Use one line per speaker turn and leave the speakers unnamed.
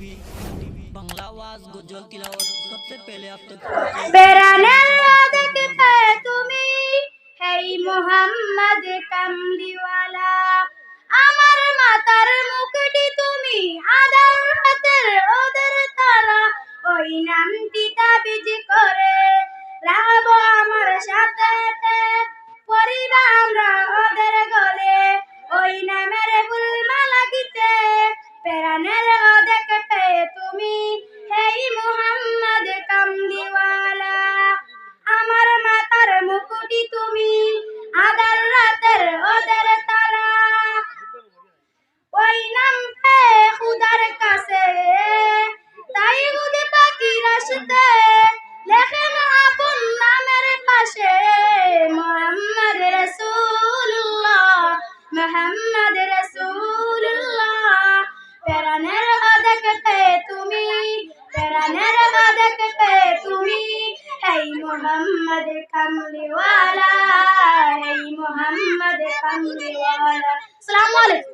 बांग्ला आवाज गुजल तिलावत सबसे पहले आप तक
বেড়ানের দেখতে তুমি হেই মোহাম্মদ কামলিওয়ালা আমার মাতার মুকুটি তুমি আদার হাতের ওদের তারা ওই নামটি তাবিজ করে রাখবো আমার সাথে নামের পাশে মোহাম্মদ রসুল্লাহ মোহাম্মদ রসুল্লাহ প্রাণের দেখতে তুমি প্রাণের দেখতে তুমি এই মোহাম্মদ কামলিওয়ালা এই মোহাম্মদ কামলিওয়ালা আসসালামু আলাইকুম